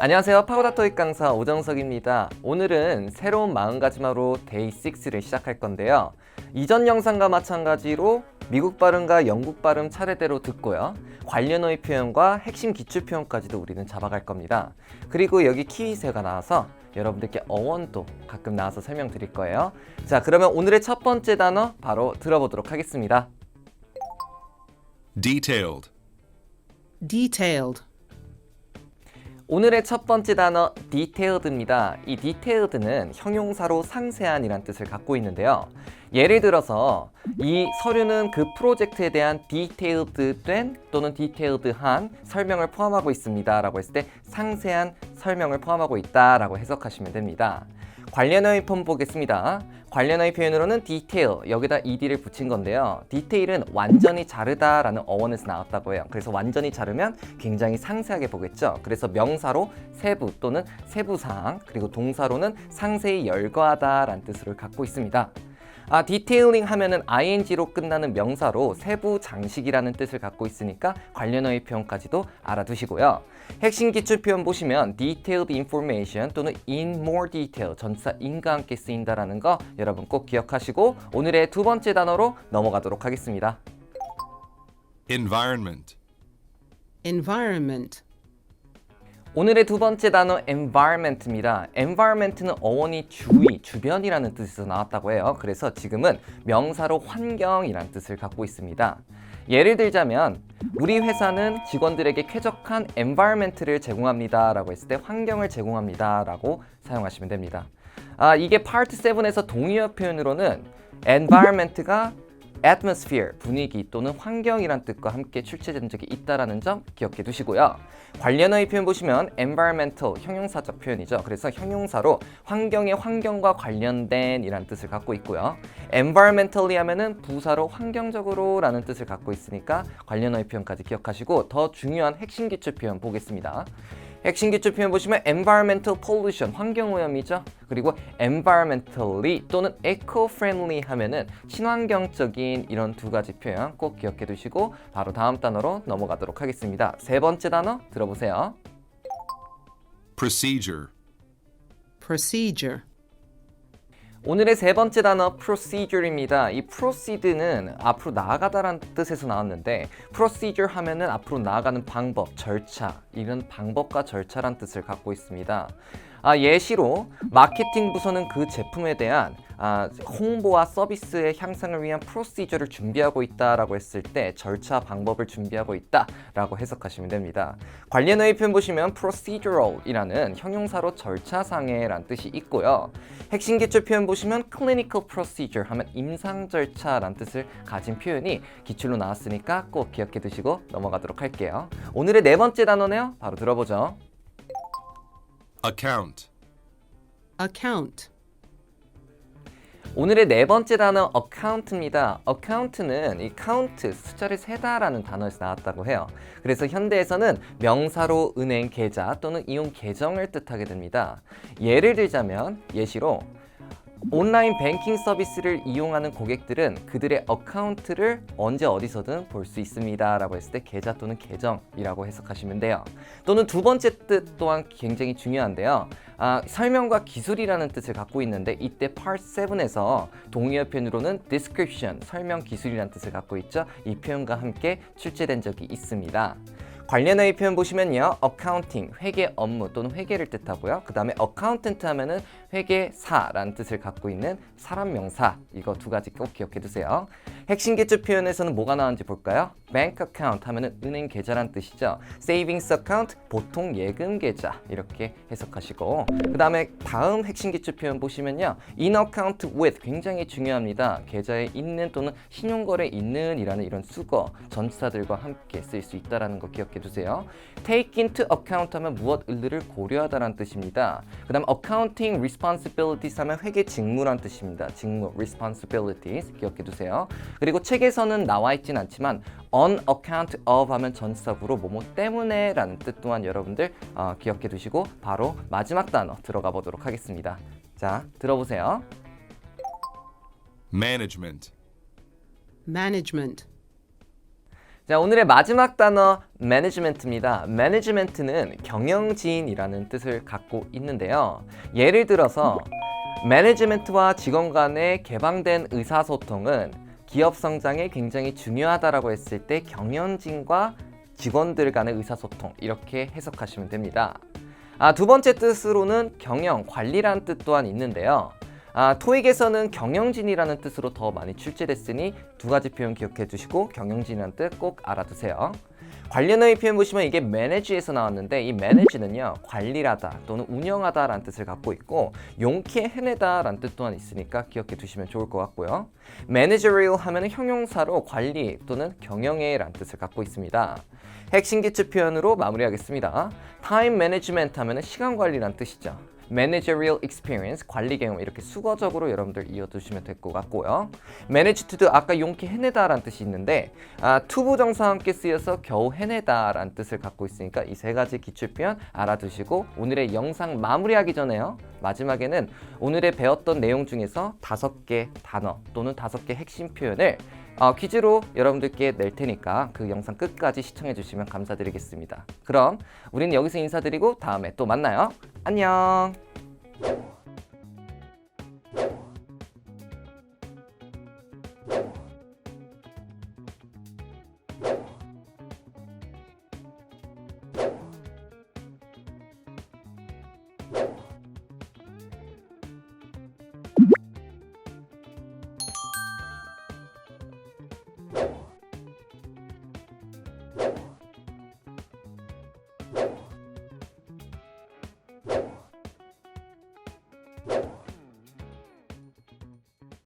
안녕하세요. 파고다 토익 강사 오정석입니다. 오늘은 새로운 마음가짐으로 데이 6를 시작할 건데요. 이전 영상과 마찬가지로 미국 발음과 영국 발음 차례대로 듣고요. 관련어의 표현과 핵심 기출 표현까지도 우리는 잡아갈 겁니다. 그리고 여기 키위세가 나와서 여러분들께 어원도 가끔 나와서 설명드릴 거예요. 자, 그러면 오늘의 첫 번째 단어 바로 들어보도록 하겠습니다. detailed, detailed, 오늘의 첫 번째 단어 detailed입니다. 이 detailed는 형용사로 상세한 이란 뜻을 갖고 있는데요. 예를 들어서 이 서류는 그 프로젝트에 대한 detailed된 또는 detailed한 설명을 포함하고 있습니다 라고 했을 때 상세한 설명을 포함하고 있다 라고 해석하시면 됩니다. 관련어의 표현 보겠습니다. 관련어의 표현으로는 detail 여기다 ed를 붙인 건데요. detail은 완전히 자르다 라는 어원에서 나왔다고 해요. 그래서 완전히 자르면 굉장히 상세하게 보겠죠. 그래서 명사로 세부 또는 세부사항 그리고 동사로는 상세히 열거하다 라는 뜻을 갖고 있습니다. 아, 디테일링 하면은 ing로 끝나는 명사로 세부 장식이라는 뜻을 갖고 있으니까 관련어의 표현까지도 알아두시고요. 핵심 기출 표현 보시면 detailed information 또는 in more detail 전치사 in과 함께 쓰인다라는 거 여러분 꼭 기억하시고 오늘의 두 번째 단어로 넘어가도록 하겠습니다. environment, environment, 오늘의 두 번째 단어 environment입니다. environment는 어원이 주위, 주변이라는 뜻에서 나왔다고 해요. 그래서 지금은 명사로 환경이라는 뜻을 갖고 있습니다. 예를 들자면 우리 회사는 직원들에게 쾌적한 environment를 제공합니다 라고 했을 때 환경을 제공합니다 라고 사용하시면 됩니다. 아, 이게 파트 7에서 동의어 표현으로는 environment가 atmosphere, 분위기 또는 환경이란 뜻과 함께 출제된 적이 있다라는 점 기억해 두시고요. 관련어의 표현 보시면 environmental 형용사적 표현이죠. 그래서 형용사로 환경의 환경과 관련된 이란 뜻을 갖고 있고요. environmentally 하면은 부사로 환경적으로라는 뜻을 갖고 있으니까 관련어의 표현까지 기억하시고 더 중요한 핵심 기출 표현 보겠습니다. 핵심 기출 표현 보시면 environmental pollution 환경 오염이죠. 그리고 environmentally 또는 eco-friendly 하면은 친환경적인 이런 두 가지 표현 꼭 기억해 두시고 바로 다음 단어로 넘어가도록 하겠습니다. 세 번째 단어 들어보세요. procedure, procedure, 오늘의 세 번째 단어 procedure입니다. 이 proceed는 앞으로 나아가다라는 뜻에서 나왔는데 procedure 하면은 앞으로 나아가는 방법, 절차 이런 방법과 절차란 뜻을 갖고 있습니다. 아, 예시로 마케팅 부서는 그 제품에 대한 아, 홍보와 서비스의 향상을 위한 프로시저를 준비하고 있다라고 했을 때 절차 방법을 준비하고 있다라고 해석하시면 됩니다. 관련어의 표현 보시면 procedural이라는 형용사로 절차상해란 뜻이 있고요. 핵심 기출 표현 보시면 clinical procedure 하면 임상 절차란 뜻을 가진 표현이 기출로 나왔으니까 꼭 기억해 두시고 넘어가도록 할게요. 오늘의 네 번째 단어네요. 바로 들어보죠. Account, account, 오늘의 네 번째 단어 account입니다. account는 이 count 숫자를 세다라는 단어에서 나왔다고 해요. 그래서 현대에서는 명사로 은행 계좌 또는 이용 계정을 뜻하게 됩니다. 예를 들자면 예시로 온라인 뱅킹 서비스를 이용하는 고객들은 그들의 어카운트를 언제 어디서든 볼 수 있습니다. 라고 했을 때 계좌 또는 계정이라고 해석하시면 돼요. 또는 두 번째 뜻 또한 굉장히 중요한데요. 아, 설명과 기술이라는 뜻을 갖고 있는데 이때 part 7에서 동의어 표현으로는 description, 설명 기술이라는 뜻을 갖고 있죠. 이 표현과 함께 출제된 적이 있습니다. 관련어의 표현 보시면요. accounting, 회계 업무 또는 회계를 뜻하고요. 그 다음에 accountant 하면은 회계사라는 뜻을 갖고 있는 사람 명사. 이거 두 가지 꼭 기억해 두세요. 핵심 기출 표현에서는 뭐가 나왔는지 볼까요? bank account 하면은 은행 계좌란 뜻이죠. savings account, 보통 예금 계좌. 이렇게 해석하시고. 그 다음에 다음 핵심 기출 표현 보시면요. in account with 굉장히 중요합니다. 계좌에 있는 또는 신용거래 있는 이라는 이런 수거, 전치사들과 함께 쓸 수 있다라는 거 기억해 두세요. take into account 하면 무엇 을를 고려하다라는 뜻입니다. 그 다음 accounting responsibilities 하면 회계 직무란 뜻입니다. 직무, responsibilities 기억해 두세요. 그리고 책에서는 나와 있진 않지만 on account of 하면 전치사구로 뭐뭐 때문에 라는 뜻 또한 여러분들 어, 기억해 두시고 바로 마지막 단어 들어가 보도록 하겠습니다. 자, 들어보세요. management, management, 자, 오늘의 마지막 단어 매니지멘트입니다. 매니지멘트는 경영지인이라는 뜻을 갖고 있는데요. 예를 들어서 매니지멘트와 직원 간의 개방된 의사소통은 기업 성장에 굉장히 중요하다라고 했을 때 경영진과 직원들 간의 의사소통 이렇게 해석하시면 됩니다. 아, 두 번째 뜻으로는 경영, 관리라는 뜻 또한 있는데요. 아, 토익에서는 경영진이라는 뜻으로 더 많이 출제됐으니 두 가지 표현 기억해 두시고 경영진이라는 뜻 꼭 알아두세요. 관련의 표현 보시면 이게 매니지에서 나왔는데 이 매니지는요 관리하다 또는 운영하다 라는 뜻을 갖고 있고 용케 해내다 라는 뜻 또한 있으니까 기억해 두시면 좋을 것 같고요. managerial 하면은 형용사로 관리 또는 경영해 라는 뜻을 갖고 있습니다. 핵심 기초 표현으로 마무리하겠습니다. time management 하면은 시간 관리란 뜻이죠. Managerial experience 관리 경험 이렇게 수거적으로 여러분들 이어두시면 될 것 같고요. manage to도 아까 용케 해내다라는 뜻이 있는데 아, to 부정사와 함께 쓰여서 겨우 해내다라는 뜻을 갖고 있으니까 이 세 가지 기출 표현 알아두시고 오늘의 영상 마무리하기 전에요. 마지막에는 오늘의 배웠던 내용 중에서 다섯 개 단어 또는 다섯 개 핵심 표현을 어, 퀴즈로 여러분들께 낼 테니까 그 영상 끝까지 시청해 주시면 감사드리겠습니다. 그럼 우리는 여기서 인사드리고 다음에 또 만나요. 안녕.